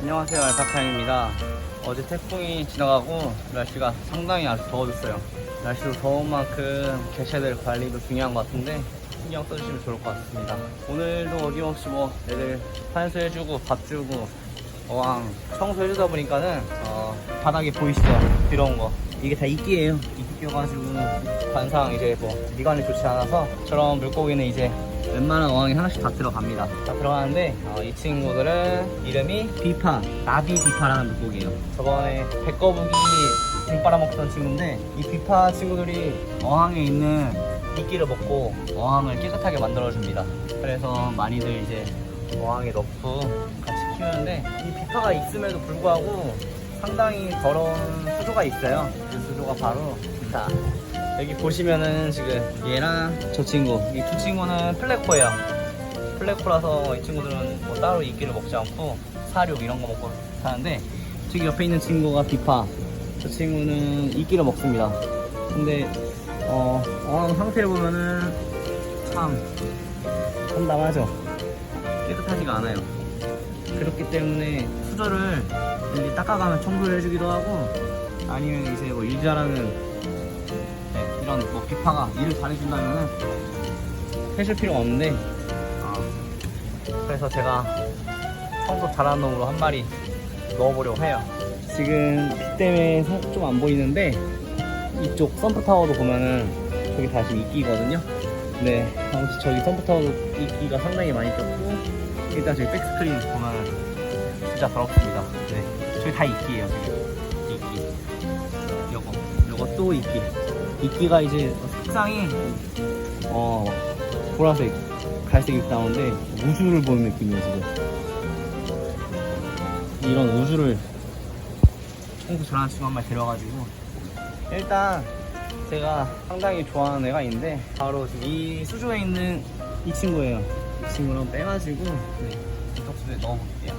안녕하세요 알파카입니다. 어제 태풍이 지나가고 날씨가 상당히 아주 더워졌어요. 날씨도 더운 만큼 개체들 관리도 중요한 것 같은데 신경 써주시면 좋을 것 같습니다. 오늘도 어김없이 뭐 애들 환수해주고 밥 주고 어항 청소해주다 보니까는 어, 바닥에 보이시죠? 들어온 거. 이게 다 이끼예요. 이끼 껴가지고 관상 이제 뭐 미관이 좋지 않아서 저런 물고기는 이제 웬만한 어항에 하나씩 다 들어갑니다. 다 들어가는데 어, 이 친구들은 이름이 비파 나비 비파라는 물고기예요. 저번에 백거북이 등 빨아먹던 친구인데 이 비파 친구들이 어항에 있는 이끼를 먹고 어항을 깨끗하게 만들어줍니다. 그래서 많이들 이제 어항에 넣고 같이 키우는데 이 비파가 있음에도 불구하고 상당히 더러운 수조가 있어요. 그 수조가 바로 자 여기 보시면은 지금 얘랑 저 친구 이 두 친구는 플래코예요. 플래코라서 이 친구들은 뭐 따로 이끼를 먹지 않고 사료 이런 거 먹고 사는데 저기 옆에 있는 친구가 비파. 저 친구는 이끼를 먹습니다. 근데 어 어항 상태를 보면은 참 참담하죠? 깨끗하지가 않아요. 그렇기 때문에 수저를 닦아가면 청소를 해주기도 하고 아니면 이제 뭐일 잘하는 네, 이런 뭐 비파가 일을 잘해준다면은 해줄 필요가 없는데. 아, 그래서 제가 청소 잘하는 놈으로 한 마리 넣어보려고 해요. 지금 비 때문에 좀 안 보이는데 이쪽 썬프 타워도 보면은 저기 다시 이끼거든요. 네 아무튼 저기 썬프 타워도 이끼가 상당히 많이 꼈고 일단 저기 백스크린 보면은 진짜 더럽습니다. 네 저기 다 이끼예요 저기 이끼. 요거 요거 또 이끼 이끼가 이제 색상이 어 보라색 갈색이 나오는데 우주를 보는 느낌이에요 지금. 이런 우주를 청소 잘하는 친구 한 마리 데려가지고 일단 제가 상당히 좋아하는 애가 있는데 바로 이 수조에 있는 이 친구예요. 이 한번 빼가지고 네, 이쪽수에 넣어볼게요.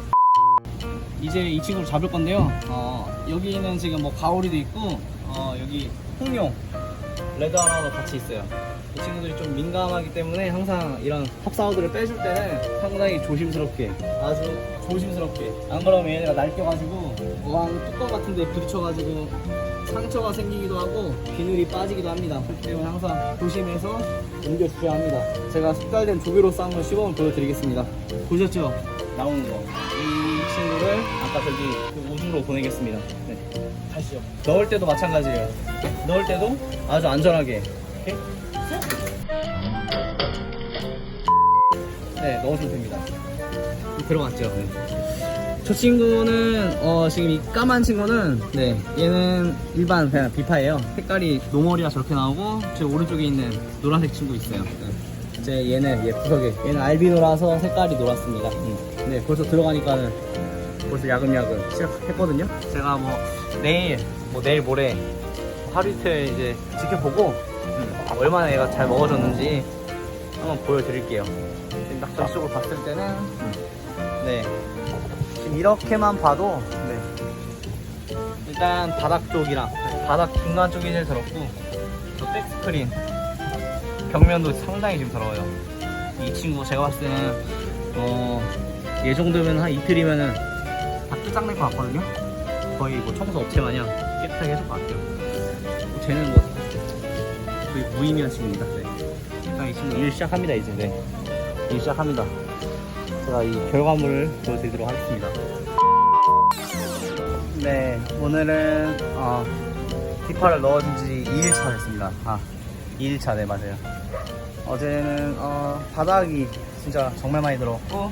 이제 이 친구를 잡을 건데요. 어, 여기는 지금 뭐 가오리도 있고 어, 여기 홍룡 레드 하나도 같이 있어요. 이 친구들이 좀 민감하기 때문에 항상 이런 탑사우드를 빼줄 때는 상당히 조심스럽게 아주 조심스럽게. 안 그러면 얘네가 날껴가지고 어항 뚜껑 같은 데 부딪혀가지고 상처가 생기기도 하고 비늘이 빠지기도 합니다. 그렇기 때문에 항상 조심해서 옮겨주셔야 합니다. 제가 숙달된 조개로 싸운 시범을 보여드리겠습니다. 보셨죠? 나오는 거 이 친구를 아까 저기 그 우주로 보내겠습니다 네. 가시죠. 넣을 때도 마찬가지예요. 넣을 때도 아주 안전하게. 네 넣어주면 됩니다. 들어갔죠? 네. 저 친구는 어 지금 이 까만 친구는 네 얘는 일반 그냥 비파예요. 색깔이 노멀이라 저렇게 나오고 제 오른쪽에 있는 노란색 친구 있어요. 네. 제 얘는 얘 구석에. 얘는 알비노라서 색깔이 노랗습니다. 음. 네 벌써 들어가니까는 벌써 야금야금 시작했거든요. 제가 뭐 내일 뭐 내일 모레 하루 이틀 이제 지켜보고 음, 얼마나 얘가 잘 먹어졌는지 한번 보여드릴게요. 지금 딱 전적으로 봤을 때는 음, 네. 지금 이렇게만 봐도 네. 일단 바닥 쪽이랑 바닥 중간 쪽이 제일 더럽고 또 백스크린 벽면도 상당히 지금 더러워요. 이 친구 제가 봤을 때는 어, 얘 정도면 한 이틀이면은 다 끝장낼 것 같거든요 거의 뭐 청소 업체 마냥 깨끗하게 해줄 것 같아요 뭐 쟤는 뭐 거의 무의미한 친구입니다 네. 일단 이 친구 일 시작합니다 이제 네. 일 시작합니다 제가 이 결과물을 보여드리도록 하겠습니다. 네, 오늘은 어, 디파를 넣어준 지 2일차 됐습니다. 아, 2일차, 네, 맞아요. 어제는 어, 바닥이 진짜 정말 많이 들어왔고,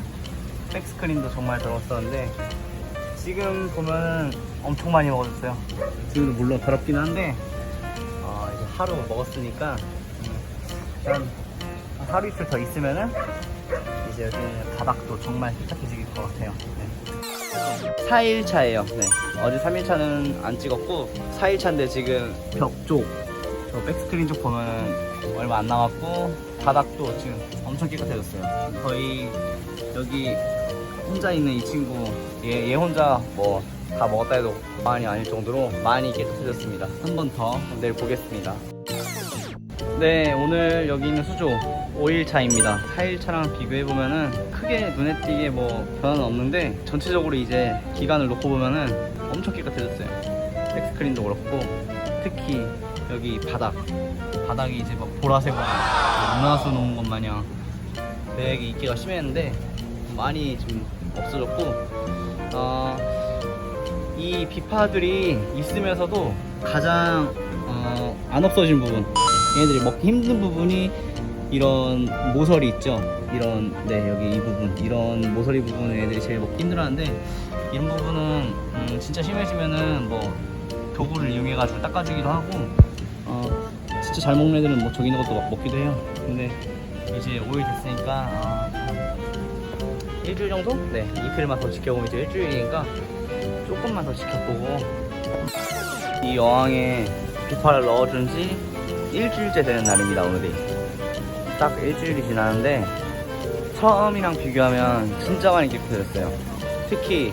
백스크린도 정말 들어왔었는데, 지금 보면 엄청 많이 먹어졌어요. 지금도 물론 더럽긴 한데, 어, 이제 하루 먹었으니까, 음, 일단 하루 이틀 더 있으면은, 이제 여기는 바닥도 정말 깨끗해질 것 같아요. 네. 4일차예요. 네. 어제 3일차는 안 찍었고 4일차인데 지금 벽 쪽, 저 백스크린 쪽 보면 얼마 안 남았고 바닥도 지금 엄청 깨끗해졌어요. 거의 여기 혼자 있는 이 친구 얘, 얘 혼자 뭐 다 먹었다 해도 많이 아닐 정도로 많이 깨끗해졌습니다. 한 번 더 내일 보겠습니다. 네, 오늘 여기 있는 수조 5일차입니다. 4일차랑 비교해보면은 크게 눈에 띄게 뭐 변화는 없는데 전체적으로 이제 기간을 놓고 보면은 엄청 깨끗해졌어요. 백스크린도 그렇고 특히 여기 바닥. 바닥이 이제 막 보라색으로 문화수 놓은 것 마냥 되게 인기가 심했는데 많이 좀 없어졌고 어, 이 비파들이 있으면서도 가장 어, 안 없어진 부분 얘네들이 먹기 힘든 부분이 이런 모서리 있죠 이런 네 여기 이 부분 이런 모서리 부분을 얘들이 제일 먹기 힘들어하는데 이런 부분은 음, 진짜 심해지면은 뭐 도구를 이용해 가지고 닦아주기도 하고 어, 진짜 잘 먹는 애들은 뭐 저기 있는 것도 막 먹기도 해요 근데 이제 5일 됐으니까 아, 일주일 정도? 네 이틀만 더 지켜보면 이제 일주일이니까 조금만 더 지켜보고. 이 여왕에 비파를 넣어준 지 일주일째 되는 날입니다 오늘이. 딱 일주일이 지났는데 처음이랑 비교하면 진짜 많이 깨끗해졌어요. 특히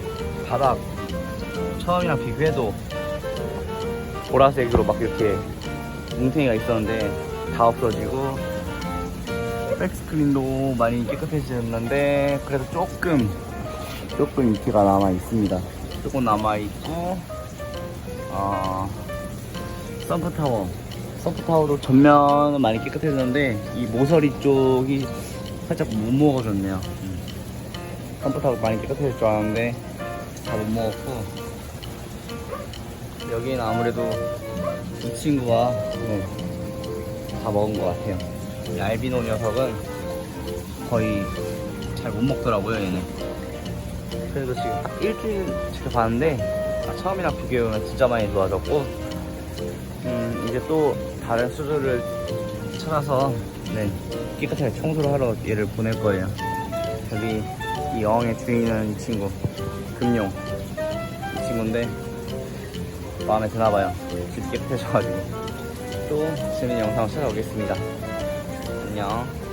바닥 처음이랑 비교해도 보라색으로 막 이렇게 뭉탱이가 있었는데 다 없어지고 백스크린도 많이 깨끗해졌는데 그래도 조금 조금 인기가 남아 있습니다. 조금 남아 있고 어, 썸프 타워 썸프 타워도 전면은 많이 깨끗해졌는데 이 모서리 쪽이 살짝 못 먹어졌네요. 음. 썸프 타워 많이 깨끗해질 줄 알았는데 다 못 먹었고 여기는 아무래도 이 친구가 네, 다 먹은 것 같아요. 이 알비노 녀석은 거의 잘 못 먹더라고요, 얘는. 그래도 지금 딱 일주일 지켜봤는데, 아, 처음이랑 비교해보면 진짜 많이 좋아졌고, 음, 이제 또 다른 수조를 찾아서, 네, 깨끗하게 청소를 하러 얘를 보낼 거예요. 여기 이 여왕의 주인은 이 친구, 금용. 이 친구인데, 마음에 드나봐요. 집 깨끗해져가지고. 또 재밌는 영상을 찾아오겠습니다. 안녕.